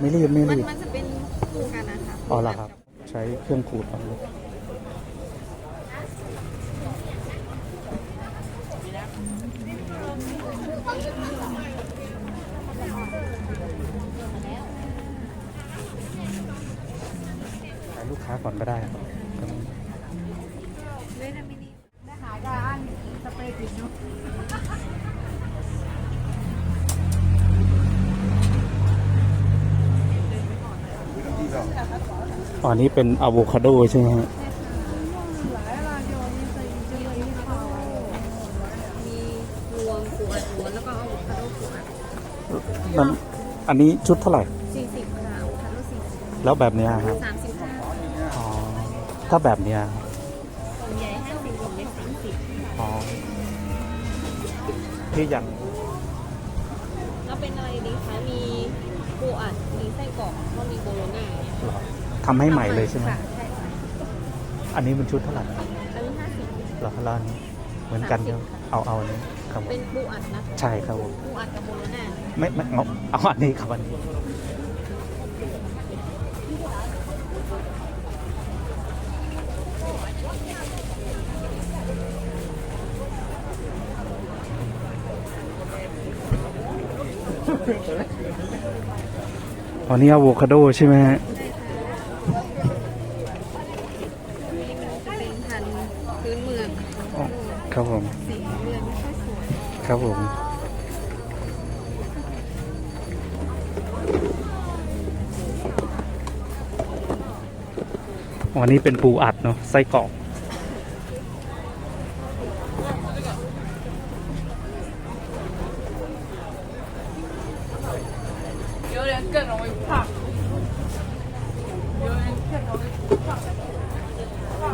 ไม่รีบไม่มันรีบมันจะเป็นคู่กันนะคะอ๋อเหรอครับ ใช้เครื่องขูดเอาเลยถ่ายลูกค้าก่อนก็ได้ครับเว้ยนะมินิหายด้านสเปรย์ติดเนาะ อ๋ออันนี้เป็นอะโวคาโดใช่ไหมฮะมีรวมขวดหัวแล้วก็เอาอะโวคาโดขวดมันอันนี้ชุดเท่าไหร่สี่สิบค่ะอะโวคาโดสี่สิบแล้วแบบเนี้ยครับสามสิบห้าอ๋อ ถ้าแบบเนี้ยกล่องใหญ่ห้าสิบกล่องเล็กสามสิบอ๋อที่อย่างแล้วเป็นอะไรดีคะ มี ปูอัดมีไส้กรอกก็มีโบโลน่าเนี่ยเหรอทำให้ใหม่เลยใช่ไหมค่ะใช่ค่ะอันนี้เป็นชุดเท่าไหร่อันนี้ห้าสิบเหรอแล้วอันนี้เหมือนกันใช่ไหมเอาเอาอันนี้ครับผมเป็นปูอัดนะคะใช่ครับผมปูอัดกับโบโลน่าไม่ไม่เอาเอาอันนี้ครับอันนี้ อันนี้อะโวคาโดใช่ไหมฮะนี่มันจะเป็นพันธุ์พื้นเมืองอ๋อครับผม สีเรือนไม่ค่อยสวยครับผม วันนี้เป็นปูอัดเนาะไส้กรอก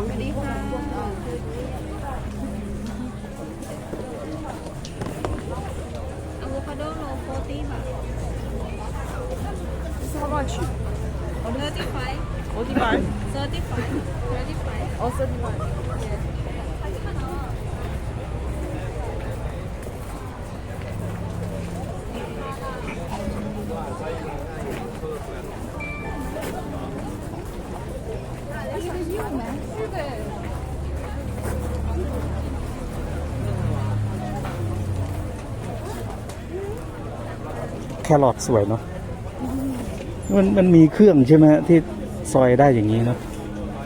สวัสดีค่ะอะโวคาโดโลโฟตี้บาท How much? 35 Forty-five. 35 35 Oh, thirty-one. แ รอทสวยเนาะมันมันมีเครื่องใช่ไหมฮะที่ซอยได้อย่างนี้เนาะ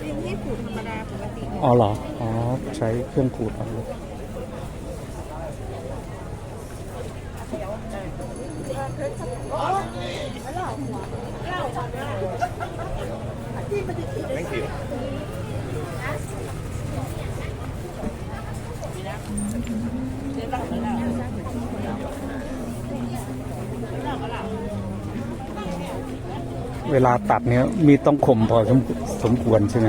เป็นที่ขูดธรรมดาปกติอ๋อเหรอ อ๋อ ใช้เครื่องขูดเอาเลย เวลาตัดเนี้ยมีต้องข่มพอสมสมควรใช่ไหม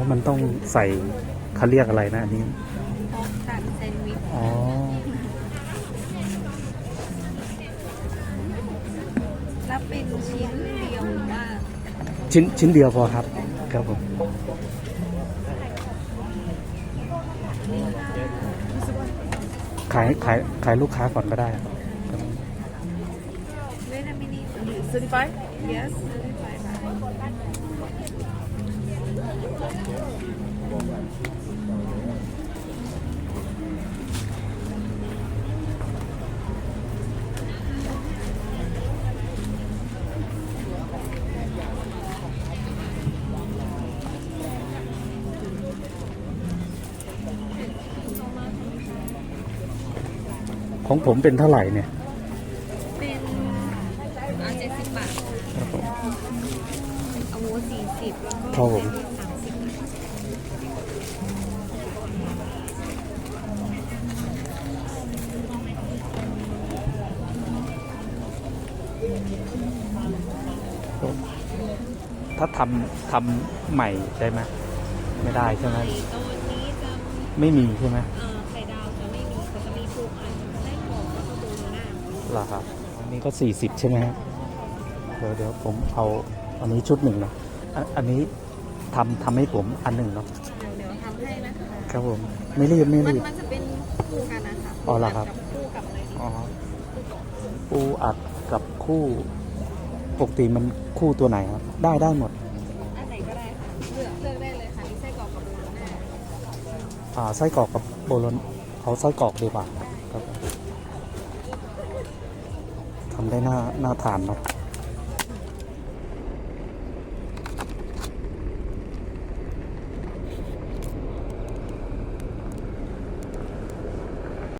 ราะมันต้องใส่เขาเรียกอะไรนะอันนี้พอกตัดแซนด์วิชอ๋อรับเป็นชิ้นเดียวหรือว่าชิ้นชิ้นเดียวพอครับ ครับผมขายขายขายลูกค้าก่อนก็ได้ครับเวทามินิ Thirty-five. yes 35บาท ของผมเป็นเท่าไหร่เนี่ย เป็นอ่าเจ็ดสิสิบบาทครับผมเอาหมูสี่สิบแล้วก็ครับผมสาม ถ้าทำทำใหม่ได้ไหมไม่ได้ใช่ไหมไข่ตัวนี้จะไม่มีใช่ไหมเอ่อไข่ดาวจะไม่มีแต่จะมีปูอัดไส้กรอกแล้วก็โบโลน่าเหรอครับอันนี้ก็สี่สิบใช่ไหมฮะเดี๋ยวเดี๋ยวผมเอาอันนี้ชุดหนึ่งนะอันอันนี้ทำทำให้ผมอันหนึ่งเนาะเดี๋ยวเดี๋ยวทำให้นะคะ ครับผมไม่รีบไม่มันรีบ มันจะเป็นคู่กันนะคะอ๋อเหรอครับกับคู่กับอะไรดีอ๋อปูอัดกับคู่ ปกติมันคู่ตัวไหนครับ ได้ได้หมด อันไหนก็ได้ค่ะเลือกเลือกได้เลยค่ะมีไส้กรอกกับโบโลน่าอ่าไส้กรอกกับโบโลนเอาไส้กรอกดีกว่าครับผมทำได้น่าน่าทานเนาะ